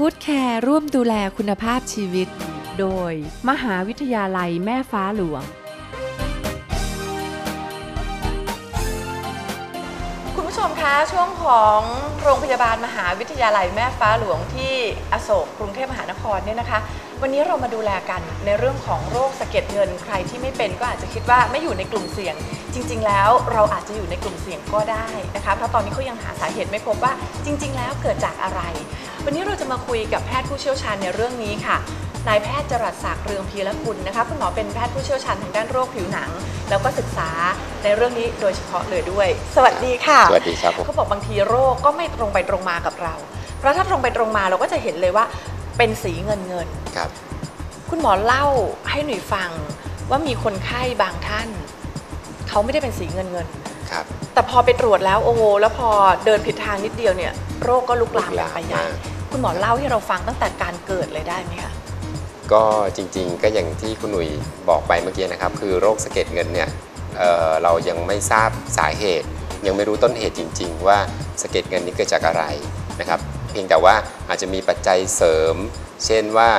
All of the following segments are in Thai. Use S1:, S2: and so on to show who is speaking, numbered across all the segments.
S1: กู๊ดแคร์ร่วมดูแลคุณภาพชีวิต โดยมหาวิทยาลัยแม่ฟ้าหลวง
S2: คุณผู้ชมคะช่วงของโรงพยาบาลมหาวิทยาลัยแม่ฟ้าหลวงที่อโศกกรุงเทพมหานครเนี่ยนะคะ วันนี้เรามาดูแลกันในเรื่องของโรคสะเก็ดเงิน ใครที่ไม่เป็นก็อาจจะคิดว่าไม่อยู่ในกลุ่มเสี่ยง จริง ๆ แล้วเราอาจจะอยู่ในกลุ่มเสี่ยงก็ได้นะคะเพราะตอนนี้เขายังหาสาเหตุไม่พบว่าจริง ๆ แล้วเกิดจากอะไร วันนี้เราจะมาคุยกับแพทย์ผู้เชี่ยวชาญในเรื่องนี้ค่ะนายแพทย์จรัสศักดิ์เรืองพีรกุลนะคะคุณหมอเป็นแพทย์ผู้เชี่ยวชาญทางด้านโรคผิวหนัง แล้วก็ศึกษาในเรื่องนี้โดยเฉพาะเลยด้วย สวัสดีค่ะ
S3: สวัสดีครับผม
S2: เขาบอกบางทีโรคก็ไม่ตรงไปตรงมากับเรา เพราะถ้าตรงไปตรงมาเราก็จะเห็นเลยว่าเป็นสีเงินเงิน
S3: ครับ
S2: ๆคุณหมอเล่าให้หนุ่ยฟังว่ามีคนไข้บางท่าน เขาไม่ได้เป็นสีเงินเงินๆ
S3: ครับ
S2: แต่พอไปตรวจแล้วโอ้โหแล้วพอเดินผิดทางนิดเดียวเนี่ย โรคก็ลุกลาม
S3: ลุกลาม
S2: ไปใหญ่
S3: มาก
S2: คุณหมอเล่าให้เราฟังตั้งแต่การเกิดเลยได้ไหมคะ
S3: ก็จริงๆ ก็อย่างที่คุณหนุ่ยบอกไปเมื่อกี้นะครับ คือโรคสะเก็ดเงินเนี่ยเอ่อเรายังไม่ทราบสาเหตุ ยังไม่รู้ต้นเหตุจริง ๆ ว่าสะเก็ดเงินนี้เกิดจากอะไรนะครับเพียงแต่ว่าอาจจะมีปัจจัยเสริม เช่นว่า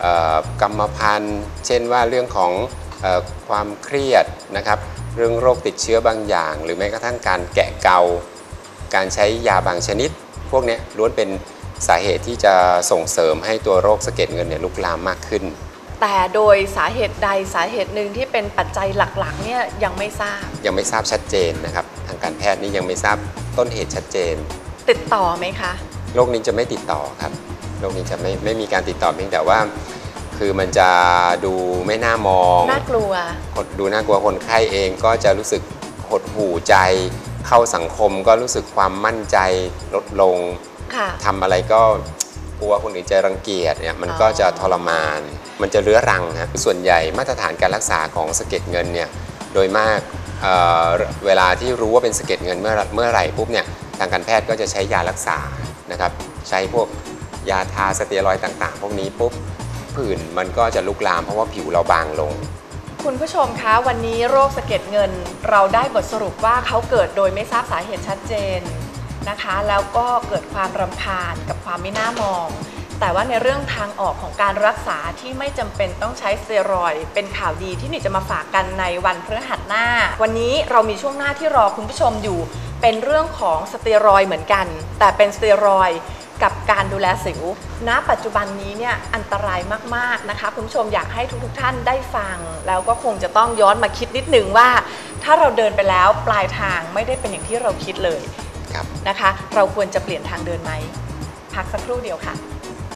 S3: เอ่อกรรมพันธุ์ เช่นว่าเรื่องของเอ่อความเครียดนะครับ เรื่องโรคติดเชื้อบางอย่าง หรือแม้กระทั่งการแกะเกา การใช้ยาบางชนิด พวกเนี้ยล้วนเป็นสาเหตุที่จะส่งเสริมให้ตัวโรคสะเก็ดเงินเนี่ยลุกลามมากขึ้น
S2: แต่โดยสาเหตุใดสาเหตุหนึ่งที่เป็นปัจจัยหลักๆเนี่ยยังไม่ทราบ
S3: ยังไม่ทราบชัดเจนนะครับ ทางการแพทย์นี่ยังไม่ทราบต้นเหตุชัดเจน
S2: ติดต่อไหมคะ
S3: โรคนี้จะไม่ติดต่อครับโรคนี้จะไม่ไม่มีการติดต่อเพียงแต่ว่า คือมันจะดูไม่น่ามอง
S2: น่ากลัว
S3: คนดูน่ากลัวคนไข้เองก็จะรู้สึกหดหู่ใจ เข้าสังคมก็รู้สึกความมั่นใจลดลง
S2: ค่ะ
S3: ทำอะไรก็กลัวคนอื่นจะรังเกียจเนี่ยมัน
S2: อ๋อ
S3: ก็จะทรมาน มันจะเรื้อรังฮะส่วนใหญ่มาตรฐานการรักษาของสะเก็ดเงินเนี่ยโดยมากเอ่อเวลาที่รู้ว่าเป็นสะเก็ดเงินเมื่อเมื่อไหร่ปุ๊บเนี่ยทางการแพทย์ก็จะใช้ยารักษานะครับใช้พวกยาทาสเตียรอยด์ต่าง ๆ พวกนี้ปุ๊บ ผื่นมันก็จะลุกลามเพราะว่าผิวเราบางลง
S2: คุณผู้ชมคะ วันนี้โรคสะเก็ดเงิน เราได้บทสรุปว่าเขาเกิดโดยไม่ทราบสาเหตุชัดเจนนะคะ แล้วก็เกิดความรำคาญกับความไม่น่ามอง แต่ว่าในเรื่องทางออกของการรักษาที่ไม่จำเป็นต้องใช้สเตียรอยด์เป็นข่าวดีที่หนิจะมาฝากกันในวันพฤหัสหน้า วันนี้เรามีช่วงหน้าที่รอคุณผู้ชมอยู่ เป็นเรื่องของสเตียรอยด์เหมือนกัน แต่เป็นสเตียรอยด์ กับการดูแลสิว ณ ปัจจุบันนี้เนี่ยอันตรายมากๆนะคะคุณผู้ชมอยากให้ทุกๆท่านได้ฟัง แล้วก็คงจะต้องย้อนมาคิดนิดนึงว่า ถ้าเราเดินไปแล้วปลายทางไม่ได้เป็นอย่างที่เราคิดเลย
S3: ครับ
S2: นะคะ เราควรจะเปลี่ยนทางเดินไหมพักสักครู่เดียวค่ะ